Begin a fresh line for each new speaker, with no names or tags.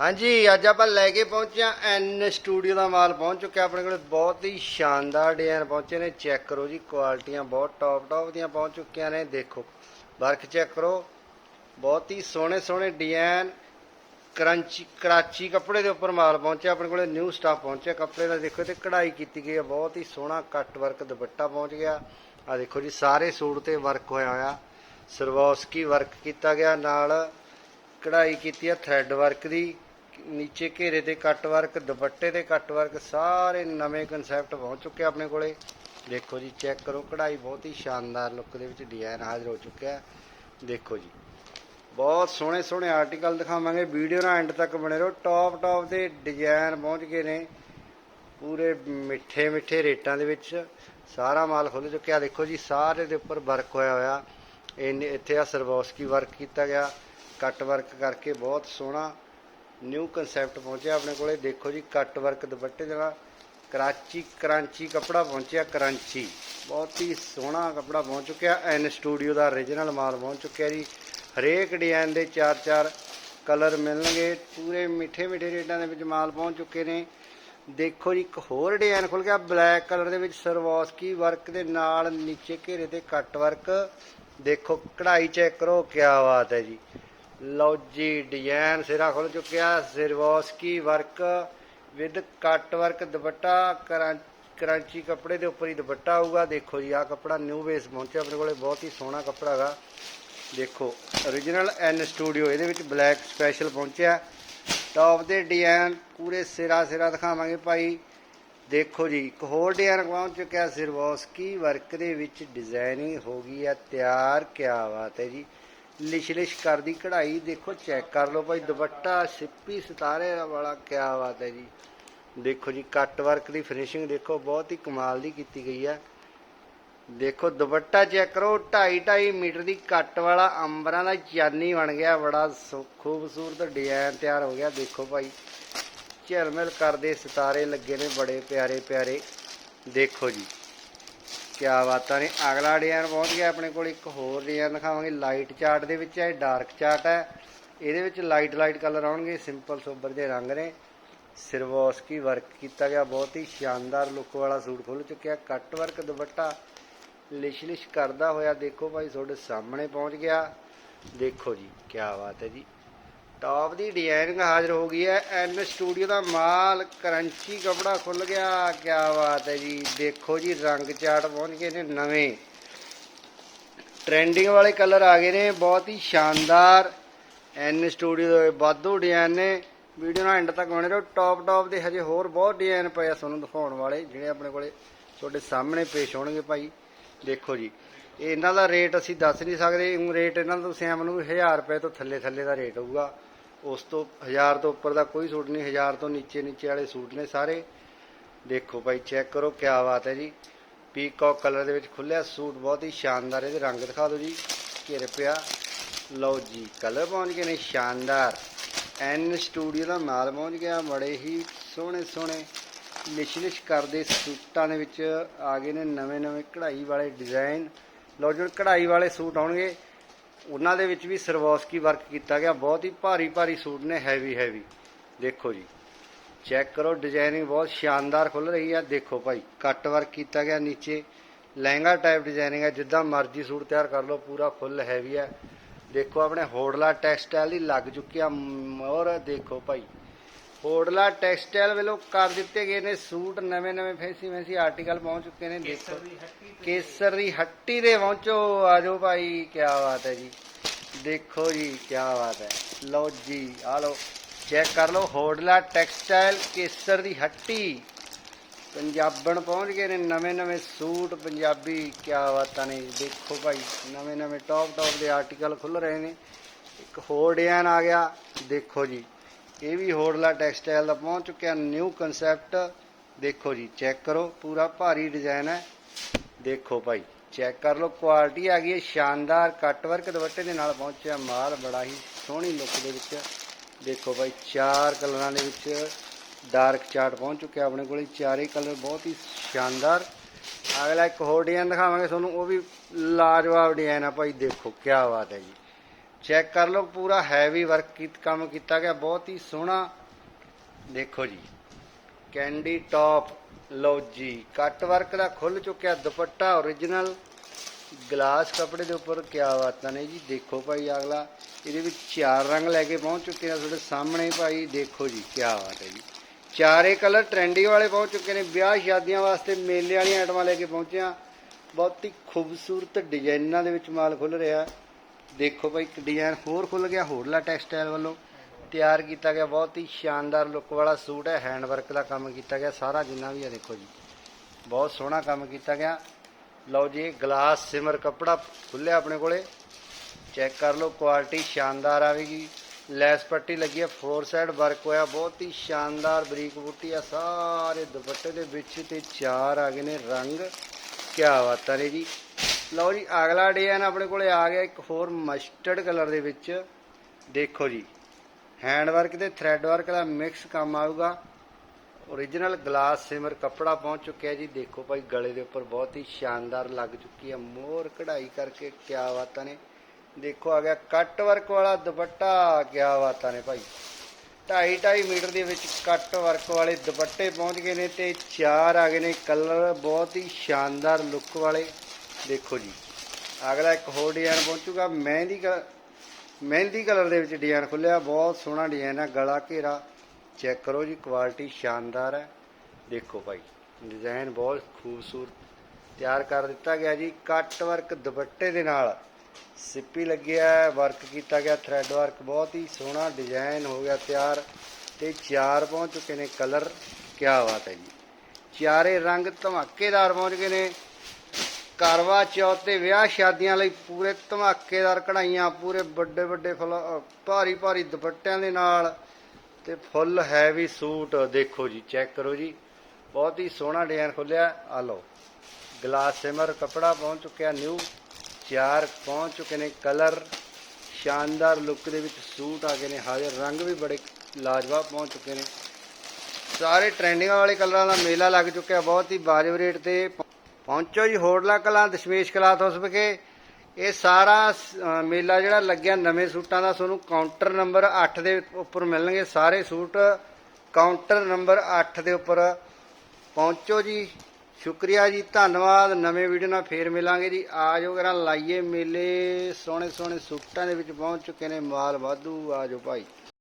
ਹਾਂਜੀ, ਅੱਜ ਆਪਾਂ ਲੈ ਕੇ ਪਹੁੰਚੇ ਆ ਐਨ ਸਟੂਡੀਓ ਦਾ ਮਾਲ ਪਹੁੰਚ ਚੁੱਕਿਆ ਆਪਣੇ ਕੋਲ। ਬਹੁਤ ਹੀ ਸ਼ਾਨਦਾਰ ਡਿਜ਼ਾਈਨ ਪਹੁੰਚੇ ਨੇ। ਚੈੱਕ ਕਰੋ ਜੀ, ਕੁਆਲਿਟੀਆਂ ਬਹੁਤ ਟੌਪ ਟੌਪ ਦੀਆਂ ਪਹੁੰਚ ਚੁੱਕੀਆਂ ਨੇ। ਦੇਖੋ, ਵਰਕ ਚੈੱਕ ਕਰੋ। ਬਹੁਤ ਹੀ ਸੋਹਣੇ ਸੋਹਣੇ ਡਿਜ਼ਾਈਨ, ਕਰੰਚੀ, ਕਰਾਚੀ ਕੱਪੜੇ ਦੇ ਉੱਪਰ ਮਾਲ ਪਹੁੰਚਿਆ ਆਪਣੇ ਕੋਲੇ। ਨਿਊ ਸਟਾਫ ਪਹੁੰਚਿਆ ਕੱਪੜੇ ਦਾ। ਦੇਖੋ ਤੇ ਕਢਾਈ ਕੀਤੀ ਗਈ ਹੈ। ਬਹੁਤ ਹੀ ਸੋਹਣਾ ਕੱਟ ਵਰਕ ਦੁਪੱਟਾ ਪਹੁੰਚ ਗਿਆ। ਆ ਦੇਖੋ ਜੀ, ਸਾਰੇ ਸੂਟ ਤੇ ਵਰਕ ਹੋਇਆ ਹੋਇਆ। ਸਰਵੋਸਕੀ ਵਰਕ ਕੀਤਾ ਗਿਆ ਨਾਲ। ਕਢਾਈ ਕੀਤੀ ਹੈ ਥ੍ਰੈਡ ਵਰਕ ਦੀ। ਨੀਚੇ ਘੇਰੇ ਤੇ ਕੱਟ ਵਰਕ ਦੁਪੱਟੇ ਤੇ ਕੱਟ ਵਰਕ ਸਾਰੇ ਨਵੇਂ ਕਨਸੈਪਟ ਪਹੁੰਚ ਚੁੱਕੇ ਆਪਣੇ ਕੋਲੇ। ਦੇਖੋ ਜੀ ਚੈੱਕ ਕਰੋ, ਕਢਾਈ ਬਹੁਤ ਹੀ ਸ਼ਾਨਦਾਰ ਲੁੱਕ ਦੇ ਵਿੱਚ ਡਿਜ਼ਾਈਨ ਹਾਜ਼ਰ ਹੋ ਚੁੱਕਿਆ ਦੇਖੋ ਜੀ, ਬਹੁਤ ਸੋਹਣੇ ਸੋਹਣੇ ਆਰਟੀਕਲ ਦਿਖਾਵਾਂਗੇ। ਵੀਡੀਓ ਨਾਲ ਐਂਡ ਤੱਕ ਬਣੇ ਰਹੋ। ਟੌਪ ਟੌਪ ਦੇ ਡਿਜ਼ਾਈਨ ਪਹੁੰਚ ਗਏ ਨੇ। ਪੂਰੇ ਮਿੱਠੇ ਮਿੱਠੇ ਰੇਟਾਂ ਦੇ ਵਿੱਚ ਸਾਰਾ ਮਾਲ ਖੁੱਲ ਚੁੱਕਿਆ। ਦੇਖੋ ਜੀ, ਸਾਰੇ ਦੇ ਉੱਪਰ ਵਰਕ ਹੋਇਆ ਹੋਇਆ। ਇਹਨੇ ਇੱਥੇ ਆ ਸਰਵੋਸਕੀ ਵਰਕ ਕੀਤਾ ਗਿਆ। ਕੱਟ ਵਰਕ ਕਰਕੇ ਬਹੁਤ ਸੋਹਣਾ ਨਿਊ ਕਨਸੈਪਟ ਪਹੁੰਚਿਆ ਆਪਣੇ ਕੋਲੇ। ਦੇਖੋ ਜੀ ਕੱਟ ਵਰਕ ਦੁਪੱਟੇ ਦੇ ਨਾਲ ਕਰਾਚੀ, ਕਰਾਂਚੀ ਕਪੜਾ ਪਹੁੰਚਿਆ, ਕਰਾਂਚੀ। ਬਹੁਤ ਹੀ ਸੋਹਣਾ ਕਪੜਾ ਪਹੁੰਚ ਚੁੱਕਿਆ। ਐਨ ਸਟੂਡੀਓ ਦਾ origignal ਮਾਲ ਪਹੁੰਚ ਚੁੱਕਿਆ ਜੀ। ਹਰੇਕ ਡਿਜ਼ਾਈਨ ਦੇ ਚਾਰ ਚਾਰ ਕਲਰ ਮਿਲਣਗੇ। ਪੂਰੇ ਮਿੱਠੇ ਮਿੱਠੇ ਰੇਟਾਂ ਦੇ ਵਿੱਚ ਮਾਲ ਪਹੁੰਚ ਚੁੱਕੇ ਨੇ। ਦੇਖੋ ਜੀ, ਇੱਕ ਹੋਰ ਡਿਜ਼ਾਈਨ ਖੁੱਲ ਗਿਆ। ਬਲੈਕ ਕਲਰ ਦੇ ਵਿੱਚ ਸਰਵੋਸਕੀ ਵਰਕ ਦੇ ਨਾਲ ਨੀਚੇ ਘੇਰੇ ਤੇ ਕੱਟ ਵਰਕ ਦੇਖੋ, ਕਢਾਈ ਚੈੱਕ ਕਰੋ ਕੀ ਬਾਤ ਹੈ ਜੀ। ਲਓ ਜੀ, ਡਿਜ਼ਾਈਨ ਸਿਰਾ ਖੁੱਲ ਚੁੱਕਿਆ Swarovski work, with cut work dupatta, ਕਰਾਂ- ਕਰਾਂਚੀ ਕੱਪੜੇ ਦੇ ਉੱਪਰ ਹੀ ਦੁਪੱਟਾ ਆਊਗਾ। ਦੇਖੋ ਜੀ, ਆਹ ਕੱਪੜਾ ਨਿਊ ਬੇਸ ਪਹੁੰਚਿਆ ਆਪਣੇ ਕੋਲੇ, ਬਹੁਤ ਹੀ ਸੋਹਣਾ ਕੱਪੜਾ ਹੈਗਾ। ਦੇਖੋ origignal ਐਨ ਸਟੂਡੀਓ ਇਹਦੇ ਵਿੱਚ ਬਲੈਕ ਸਪੈਸ਼ਲ ਪਹੁੰਚਿਆ। ਟੌਪ ਦੇ ਡਿਜ਼ਾਈਨ ਪੂਰੇ ਸਿਰਾ ਸਿਰਾ ਦਿਖਾਵਾਂਗੇ ਭਾਈ। ਦੇਖੋ ਜੀ, ਇੱਕ ਹੋਰ ਡਿਜ਼ਾਈਨ ਪਹੁੰਚ ਚੁੱਕਿਆ ਸਿਰਵੋਸਕੀ ਵਰਕ ਦੇ ਵਿੱਚ ਡਿਜ਼ਾਈਨਿੰਗ ਹੋ ਗਈ ਆ ਤਿਆਰ ਕਿਆ ਬਾਤ ਹੈ ਜੀ। ਲਿਸ਼ਲਿਸ਼ ਕਰਦੀ, ਕਢਾਈ ਦੇਖੋ, ਚੈੱਕ ਕਰ ਲਓ ਭਾਈ, ਦੁਪੱਟਾ, ਸਿੱਪੀ, ਸਿਤਾਰੇ ਵਾਲਾ, ਕਿਆ ਬਾਤ ਹੈ ਜੀ। ਦੇਖੋ ਜੀ, ਕੱਟ ਵਰਕ ਦੀ ਫਿਨਿਸ਼ਿੰਗ ਦੇਖੋ, ਬਹੁਤ ਹੀ ਕਮਾਲ ਦੀ ਕੀਤੀ ਗਈ ਹੈ। ਦੇਖੋ, ਦੁਪੱਟਾ ਚੈੱਕ ਕਰੋ 2.5 2.5 ਮੀਟਰ ਦੀ ਕੱਟ ਵਾਲਾ ਅੰਬਰਾਂ ਦਾ ਚਾਨੀ ਬਣ ਗਿਆ, ਬੜਾ ਸੋ- ਖੂਬਸੂਰਤ ਡਿਜ਼ਾਈਨ ਤਿਆਰ ਹੋ ਗਿਆ। ਦੇਖੋ ਭਾਈ, ਝਿਲਮਿਲ ਕਰਦੇ, ਸਿਤਾਰੇ ਲੱਗੇ ਨੇ ਬੜੇ ਪਿਆਰੇ ਪਿਆਰੇ। ਦੇਖੋ ਜੀ। ਕਿਆ ਬਾਤਾਂ ਨੇ। ਅਗਲਾ ਡਿਜ਼ਾਈਨ ਪਹੁੰਚ ਗਿਆ ਆਪਣੇ ਕੋਲ। ਇੱਕ ਹੋਰ ਡਿਜ਼ਾਈਨ ਦਿਖਾਵਾਂਗੇ। ਲਾਈਟ ਚਾਰਟ ਦੇ ਵਿੱਚ ਹੈ ਡਾਰਕ ਚਾਰਟ ਹੈ। ਇਹਦੇ ਵਿੱਚ ਲਾਈਟ ਲਾਈਟ ਕਲਰ ਆਉਣਗੇ। ਸਿੰਪਲ ਸੋਬਰ ਦੇ ਰੰਗ ਨੇ। ਸਿਰਵੋਸਕੀ ਵਰਕ ਕੀਤਾ ਗਿਆ। ਬਹੁਤ ਹੀ ਸ਼ਾਨਦਾਰ ਲੁੱਕ ਵਾਲਾ ਸੂਟ ਖੁੱਲ ਚੁੱਕਿਆ। ਕੱਟ ਵਰਕ ਦੁਪੱਟਾ ਲਿਸ਼ ਲਿਸ਼ ਕਰਦਾ ਹੋਇਆ ਦੇਖੋ ਭਾਈ, ਤੁਹਾਡੇ ਸਾਹਮਣੇ ਪਹੁੰਚ ਗਿਆ। ਦੇਖੋ ਜੀ ਕੀ ਬਾਤ ਹੈ ਜੀ। ਟੌਪ ਦੀ ਡਿਜ਼ਾਈਨਿੰਗ ਹਾਜ਼ਰ ਹੋ ਗਈ ਹੈ। ਐਨ ਸਟੂਡੀਓ ਦਾ ਮਾਲ ਕਰੰਚੀ ਕਪੜਾ ਖੁੱਲ ਗਿਆ। ਕੀ ਬਾਤ ਹੈ ਜੀ। ਦੇਖੋ ਜੀ, ਰੰਗ ਚਾਟ ਪਹੁੰਚ ਗਏ ਨੇ ਨਵੇਂ। ਟ੍ਰੈਂਡਿੰਗ ਵਾਲੇ ਕਲਰ ਆ ਗਏ ਨੇ। ਬਹੁਤ ਹੀ ਸ਼ਾਨਦਾਰ ਐਨ ਸਟੂਡੀਓ ਦੇ ਵਾਧੂ ਡਿਜ਼ਾਈਨ ਨੇ। ਵੀਡੀਓ ਨਾਲ ਐਂਡ ਤੱਕ ਬਣੇ ਰਹੋ। ਟੌਪ ਟੌਪ ਦੇ ਹਜੇ ਹੋਰ ਬਹੁਤ ਡਿਜ਼ਾਈਨ ਪਏ ਆ ਤੁਹਾਨੂੰ ਦਿਖਾਉਣ ਵਾਲੇ, ਜਿਹੜੇ ਆਪਣੇ ਕੋਲੇ ਤੁਹਾਡੇ ਸਾਹਮਣੇ ਪੇਸ਼ ਹੋਣਗੇ ਭਾਈ। ਦੇਖੋ ਜੀ, ਇਹਨਾਂ ਦਾ ਰੇਟ ਅਸੀਂ ਦੱਸ ਨਹੀਂ ਸਕਦੇ। ਰੇਟ ਇਹਨਾਂ ਦਾ ਤੁਸੀਂ ਐਂ ਮੰਨੋ 1000 ਰੁਪਏ ਤੋਂ ਥੱਲੇ ਥੱਲੇ ਦਾ ਰੇਟ ਹੋਊਗਾ। ਉਸ ਤੋਂ 1000 ਤੋਂ ਉੱਪਰ ਦਾ ਕੋਈ ਸੂਟ ਨਹੀਂ 1000 ਤੋਂ ਨੀਚੇ ਨੀਚੇ ਵਾਲੇ ਸੂਟ ਨੇ ਸਾਰੇ। ਦੇਖੋ ਭਾਈ, ਚੈੱਕ ਕਰੋ ਕੀ ਬਾਤ ਹੈ ਜੀ। ਪੀਕੌਕ ਕਲਰ ਦੇ ਵਿੱਚ ਖੁੱਲਿਆ ਸੂਟ, ਬਹੁਤ ਹੀ ਸ਼ਾਨਦਾਰ ਇਹਦੇ ਰੰਗ ਦਿਖਾ ਦਿਓ ਜੀ। ਘਿਰ ਪਿਆ। ਲਓ ਜੀ ਕਲਰ ਪਹੁੰਚ ਗਏ ਨੇ ਸ਼ਾਨਦਾਰ। ਐਨ ਸਟੂਡੀਓ ਦਾ ਮਾਲ ਪਹੁੰਚ ਗਿਆ, ਬੜੇ ਹੀ ਸੋਹਣੇ ਸੋਹਣੇ, ਲਿਸ਼ਲਿਸ਼ ਕਰਦੇ ਸੂਟਾਂ ਦੇ ਵਿੱਚ ਆ ਗਏ ਨੇ ਨਵੇਂ ਨਵੇਂ ਕਢਾਈ ਵਾਲੇ ਡਿਜ਼ਾਈਨ ਲਓ ਜਿਹੜੇ ਕਢਾਈ ਵਾਲੇ ਸੂਟ ਆਉਣਗੇ। ਉਹਨਾਂ ਦੇ ਵਿੱਚ ਵੀ ਸਰਵੋਸਕੀ ਵਰਕ ਕੀਤਾ ਗਿਆ। ਬਹੁਤ ਹੀ ਭਾਰੀ ਭਾਰੀ ਸੂਟ ਨੇ ਹੈਵੀ ਹੈਵੀ ਦੇਖੋ ਜੀ। ਚੈੱਕ ਕਰੋ ਡਿਜ਼ਾਈਨਿੰਗ ਬਹੁਤ ਸ਼ਾਨਦਾਰ ਖੁੱਲ ਰਹੀ ਹੈ ਦੇਖੋ ਭਾਈ ਕੱਟ ਵਰਕ ਕੀਤਾ ਗਿਆ ਨੀਚੇ। ਲਹਿੰਗਾ ਟਾਈਪ ਡਿਜ਼ਾਈਨਿੰਗ ਹੈ ਜਿੱਦਾਂ ਮਰਜ਼ੀ ਸੂਟ ਤਿਆਰ ਕਰ ਲਓ, ਪੂਰਾ ਫੁੱਲ ਹੈਵੀ ਹੈ ਦੇਖੋ ਆਪਣੇ ਹੋੜਲਾ ਟੈਕਸਟਾਈਲ ਹੀ ਲੱਗ ਚੁੱਕਿਆ। ਔਰ ਦੇਖੋ ਭਾਈ ਹੋੜਲਾ ਟੈਕਸਟਾਈਲ ਵੱਲੋਂ ਕਰ ਦਿੱਤੇ ਗਏ ਨੇ ਸੂਟ ਨਵੇਂ ਨਵੇਂ ਫੈਂਸੀ ਫੈਂਸੀ ਆਰਟੀਕਲ ਪਹੁੰਚ ਚੁੱਕੇ ਨੇ ਦੇਖੋ। ਕੇਸਰ ਦੀ ਹੱਟੀ ਦੇ ਪਹੁੰਚੋ ਆਜੋ ਭਾਈ ਕੀ ਬਾਤ ਹੈ ਜੀ। ਦੇਖੋ ਜੀ ਕੀ ਬਾਤ ਹੈ। ਲਓ ਜੀ ਆ ਲਓ ਚੈੱਕ ਕਰ ਲਓ ਹੋੜਲਾ ਟੈਕਸਟਾਈਲ ਕੇਸਰ ਦੀ ਹੱਟੀ। ਪੰਜਾਬਣ ਪਹੁੰਚ ਗਏ ਨੇ ਨਵੇਂ ਨਵੇਂ ਸੂਟ ਪੰਜਾਬੀ ਕੀ ਬਾਤਾਂ ਨੇ। ਦੇਖੋ ਭਾਈ ਨਵੇਂ ਨਵੇਂ ਟੌਪ ਟੌਪ ਦੇ ਆਰਟੀਕਲ ਖੁੱਲ ਰਹੇ ਨੇ। ਇੱਕ ਹੋਰ ਡਿਜ਼ਾਈਨ ਆ ਗਿਆ ਦੇਖੋ ਜੀ। ਇਹ ਵੀ ਹੋੜਲਾ ਟੈਕਸਟਾਈਲ ਦਾ ਪਹੁੰਚ ਚੁੱਕਿਆ ਨਿਊ ਕਨਸੈਪਟ ਦੇਖੋ ਜੀ ਚੈੱਕ ਕਰੋ, ਪੂਰਾ ਭਾਰੀ ਡਿਜ਼ਾਈਨ ਹੈ। ਦੇਖੋ ਭਾਈ ਚੈੱਕ ਕਰ ਲਓ ਕੁਆਲਿਟੀ ਆ ਗਈ ਹੈ, ਸ਼ਾਨਦਾਰ ਕੱਟ ਵਰਕ ਦੁਪੱਟੇ ਦੇ ਨਾਲ ਪਹੁੰਚਿਆ ਮਾਲ, ਬੜਾ ਹੀ ਸੋਹਣੀ ਲੁੱਕ ਦੇ ਵਿੱਚ। ਦੇਖੋ ਭਾਈ, ਚਾਰ ਕਲਰਾਂ ਦੇ ਵਿੱਚ ਡਾਰਕ ਚਾਰਟ ਪਹੁੰਚ ਚੁੱਕਿਆ ਆਪਣੇ ਕੋਲੇ, ਚਾਰੇ ਕਲਰ ਬਹੁਤ ਹੀ ਸ਼ਾਨਦਾਰ। ਅਗਲਾ ਇੱਕ ਹੋਰ ਡਿਜ਼ਾਈਨ ਦਿਖਾਵਾਂਗੇ ਤੁਹਾਨੂੰ, ਉਹ ਵੀ ਲਾਜਵਾਬ ਡਿਜ਼ਾਈਨ ਆ ਭਾਈ, ਦੇਖੋ ਕੀ ਬਾਤ ਹੈ ਜੀ। ਚੈੱਕ ਕਰ ਲਓ, ਪੂਰਾ ਹੈਵੀ ਵਰਕ ਕੀ ਕੰਮ ਕੀਤਾ ਗਿਆ, ਬਹੁਤ ਹੀ ਸੋਹਣਾ। ਦੇਖੋ ਜੀ ਕੈਂਡੀ ਟੌਪ ਲਓ ਜੀ ਕੱਟ ਵਰਕ ਦਾ ਖੁੱਲ ਚੁੱਕਿਆ ਦੁਪੱਟਾ origignal ਗਲਾਸ ਕੱਪੜੇ ਦੇ ਉੱਪਰ ਕਿਆ ਬਾਤਾਂ ਨੇ ਜੀ, ਦੇਖੋ ਭਾਈ ਅਗਲਾ, ਇਹਦੇ ਵਿੱਚ ਚਾਰ ਰੰਗ ਲੈ ਕੇ ਪਹੁੰਚ ਚੁੱਕੇ ਆ ਤੁਹਾਡੇ ਸਾਹਮਣੇ ਭਾਈ, ਦੇਖੋ ਜੀ, ਕਿਆ ਬਾਤ ਹੈ ਜੀ। ਚਾਰੇ ਕਲਰ ਟ੍ਰੈਂਡੀ ਵਾਲੇ ਪਹੁੰਚ ਚੁੱਕੇ ਨੇ, ਵਿਆਹ ਸ਼ਾਦੀਆਂ ਵਾਸਤੇ ਮੇਲੇ ਵਾਲੀਆਂ ਆਈਟਮਾਂ ਲੈ ਕੇ ਪਹੁੰਚੇ ਆ। ਬਹੁਤ ਹੀ ਖੂਬਸੂਰਤ ਡਿਜ਼ਾਈਨਾਂ ਦੇ ਵਿੱਚ ਮਾਲ ਖੁੱਲ ਰਿਹਾ। ਦੇਖੋ ਭਾਈ ਇੱਕ ਡਿਜ਼ਾਈਨ ਹੋਰ ਖੁੱਲ ਗਿਆ, ਹੋਰਲਾ ਟੈਕਸਟਾਈਲ ਵੱਲੋਂ। ਤਿਆਰ ਕੀਤਾ ਗਿਆ, ਬਹੁਤ ਹੀ ਸ਼ਾਨਦਾਰ ਲੁੱਕ ਵਾਲਾ ਸੂਟ ਹੈ ਹੈਂਡ ਵਰਕ ਦਾ ਕੰਮ ਕੀਤਾ ਗਿਆ, ਸਾਰਾ ਜਿੰਨਾ ਵੀ ਆ ਦੇਖੋ ਜੀ। ਬਹੁਤ ਸੋਹਣਾ ਕੰਮ ਕੀਤਾ ਗਿਆ। ਲਓ ਜੀ ਗਲਾਸ ਸਿਮਰ ਕੱਪੜਾ ਖੁੱਲਿਆ ਆਪਣੇ ਕੋਲੇ। ਚੈੱਕ ਕਰ ਲਓ ਕੁਆਲਿਟੀ ਸ਼ਾਨਦਾਰ ਆਵੇਗੀ। ਲੈਸ ਪੱਟੀ ਲੱਗੀ ਹੈ ਫੋਰ ਸਾਈਡ ਵਰਕ ਹੋਇਆ, ਬਹੁਤ ਹੀ ਸ਼ਾਨਦਾਰ ਬਰੀਕ ਬੂਟੀ ਆ, ਸਾਰੇ ਦੁਪੱਟੇ ਦੇ ਵਿੱਚ ਤੇ ਚਾਰ ਆ ਗਏ ਨੇ ਰੰਗ। ਕਿਆ ਬਾਤਾਂ ਨੇ ਜੀ। ਲਓ ਜੀ, ਅਗਲਾ ਡਿਜ਼ਾਈਨ ਆਪਣੇ ਕੋਲੇ ਆ ਗਿਆ, ਇੱਕ ਹੋਰ ਮਸਟਰਡ ਕਲਰ ਦੇ ਵਿੱਚ। ਦੇਖੋ ਜੀ ਹੈਂਡ ਵਰਕ ਤੇ ਥ੍ਰੈਡ ਵਰਕ ਦਾ ਮਿਕਸ ਕੰਮ ਆਊਗਾ। Origignal ਗਲਾਸ ਸਿਮਰ ਕੱਪੜਾ ਪਹੁੰਚ ਚੁੱਕਿਆ ਜੀ। ਦੇਖੋ ਭਾਈ, ਗਲੇ ਦੇ ਉੱਪਰ ਬਹੁਤ ਹੀ ਸ਼ਾਨਦਾਰ ਲੱਗ ਚੁੱਕੀ ਹੈ ਮੋਰ ਕਢਾਈ ਕਰਕੇ ਕਿਆ ਬਾਤਾਂ ਨੇ। ਦੇਖੋ ਆ ਗਿਆ ਕੱਟ ਵਰਕ ਵਾਲਾ ਦੁਪੱਟਾ, ਕਿਆ ਬਾਤਾਂ ਨੇ ਭਾਈ। 2.5 2.5 ਮੀਟਰ ਦੇ ਵਿੱਚ ਕੱਟ ਵਰਕ ਵਾਲੇ ਦੁਪੱਟੇ ਪਹੁੰਚ ਗਏ ਨੇ ਤੇ ਚਾਰ ਆ ਗਏ ਨੇ ਕਲਰ ਬਹੁਤ ਹੀ ਸ਼ਾਨਦਾਰ ਲੁੱਕ ਵਾਲੇ। ਦੇਖੋ ਜੀ। ਅਗਲਾ ਇੱਕ ਹੋਰ ਡਿਜ਼ਾਈਨ ਪਹੁੰਚੂਗਾ ਮਹਿੰਦੀ ਕ- ਮਹਿੰਦੀ ਕਲਰ ਦੇ ਵਿੱਚ ਡਿਜ਼ਾਈਨ ਖੁੱਲਿਆ। ਬਹੁਤ ਸੋਹਣਾ ਡਿਜ਼ਾਈਨ ਹੈ ਗਲਾ ਘੇਰਾ ਚੈੱਕ ਕਰੋ ਜੀ। ਕੁਆਲਿਟੀ ਸ਼ਾਨਦਾਰ ਹੈ। ਦੇਖੋ ਭਾਈ ਡਿਜ਼ਾਈਨ ਬਹੁਤ ਖੂਬਸੂਰਤ ਤਿਆਰ ਕਰ ਦਿੱਤਾ ਗਿਆ ਜੀ। ਕੱਟ ਵਰਕ ਦੁਪੱਟੇ ਦੇ ਨਾਲ ਸਿੱਪੀ ਲੱਗਿਆ ਵਰਕ ਕੀਤਾ ਗਿਆ। ਥ੍ਰੈਡ ਵਰਕ ਬਹੁਤ ਹੀ ਸੋਹਣਾ ਡਿਜ਼ਾਈਨ ਹੋ ਗਿਆ ਤਿਆਰ। ਤੇ ਚਾਰ ਪਹੁੰਚ ਚੁੱਕੇ ਨੇ ਕਲਰ। ਕਿਆ ਬਾਤ ਹੈ ਜੀ। ਚਾਰੇ ਰੰਗ ਧਮਾਕੇਦਾਰ ਪਹੁੰਚ ਗਏ ਨੇ। ਕਰਵਾ ਚੌਥ ਤੇ ਵਿਆਹ ਸ਼ਾਦੀਆਂ ਲਈ ਪੂਰੇ ਧਮਾਕੇਦਾਰ ਕਢਾਈਆਂ, ਪੂਰੇ ਵੱਡੇ ਵੱਡੇ ਫੁੱਲ ਭਾਰੀ ਭਾਰੀ ਦੁਪੱਟਿਆਂ ਦੇ ਨਾਲ ਤੇ ਫੁੱਲ ਹੈਵੀ ਸੂਟ, ਦੇਖੋ ਜੀ, ਚੈੱਕ ਕਰੋ ਜੀ। ਬਹੁਤ ਹੀ ਸੋਹਣਾ ਡਿਜ਼ਾਈਨ ਖੁੱਲਿਆ। ਆ ਲਓ, ਗਲਾਸ ਸਿਮਰ ਕਪੜਾ ਪਹੁੰਚ ਚੁੱਕਿਆ, ਨਿਊ। ਚਾਰ ਪਹੁੰਚ ਚੁੱਕੇ ਨੇ ਕਲਰ। ਸ਼ਾਨਦਾਰ ਲੁੱਕ ਦੇ ਵਿੱਚ ਸੂਟ ਆ ਗਏ ਨੇ ਹਾਜ਼ਰ ਰੰਗ ਵੀ ਬੜੇ ਲਾਜਵਾਬ ਪਹੁੰਚ ਚੁੱਕੇ ਨੇ। ਸਾਰੇ ਟ੍ਰੈਂਡਿੰਗ ਵਾਲੇ ਕਲਰਾਂ ਦਾ ਮੇਲਾ ਲੱਗ ਚੁੱਕਿਆ, ਬਹੁਤ ਹੀ ਵਾਜਬ ਰੇਟ ਤੇ ਪਹੁੰਚੋ ਜੀ ਹੋਰਲਾ ਕਲਾਂ, ਦਸ਼ਮੇਸ਼ ਕਲਾਥ ਹਾਊਸ ਵਿਖੇ ਇਹ ਸਾਰਾ ਮੇਲਾ ਜਿਹੜਾ ਲੱਗਿਆ ਨਵੇਂ ਸੂਟਾਂ ਦਾ, ਤੁਹਾਨੂੰ ਕਾਊਂਟਰ ਨੰਬਰ 8 ਦੇ ਉੱਪਰ ਮਿਲਣਗੇ। ਸਾਰੇ ਸੂਟ ਕਾਊਂਟਰ ਨੰਬਰ 8 ਦੇ ਉੱਪਰ। ਪਹੁੰਚੋ ਜੀ, ਸ਼ੁਕਰੀਆ ਜੀ, ਧੰਨਵਾਦ। ਨਵੇਂ ਵੀਡੀਓ ਨਾਲ ਫੇਰ ਮਿਲਾਂਗੇ ਜੀ। ਆ ਜਾਓ ਕਰਾਂ ਲਾਈਏ ਮੇਲੇ। ਸੋਹਣੇ ਸੋਹਣੇ ਸੂਟਾਂ ਦੇ ਵਿੱਚ ਪਹੁੰਚ ਚੁੱਕੇ ਨੇ ਮਾਲ ਵਾਧੂ। ਆ ਜਾਓ ਭਾਈ।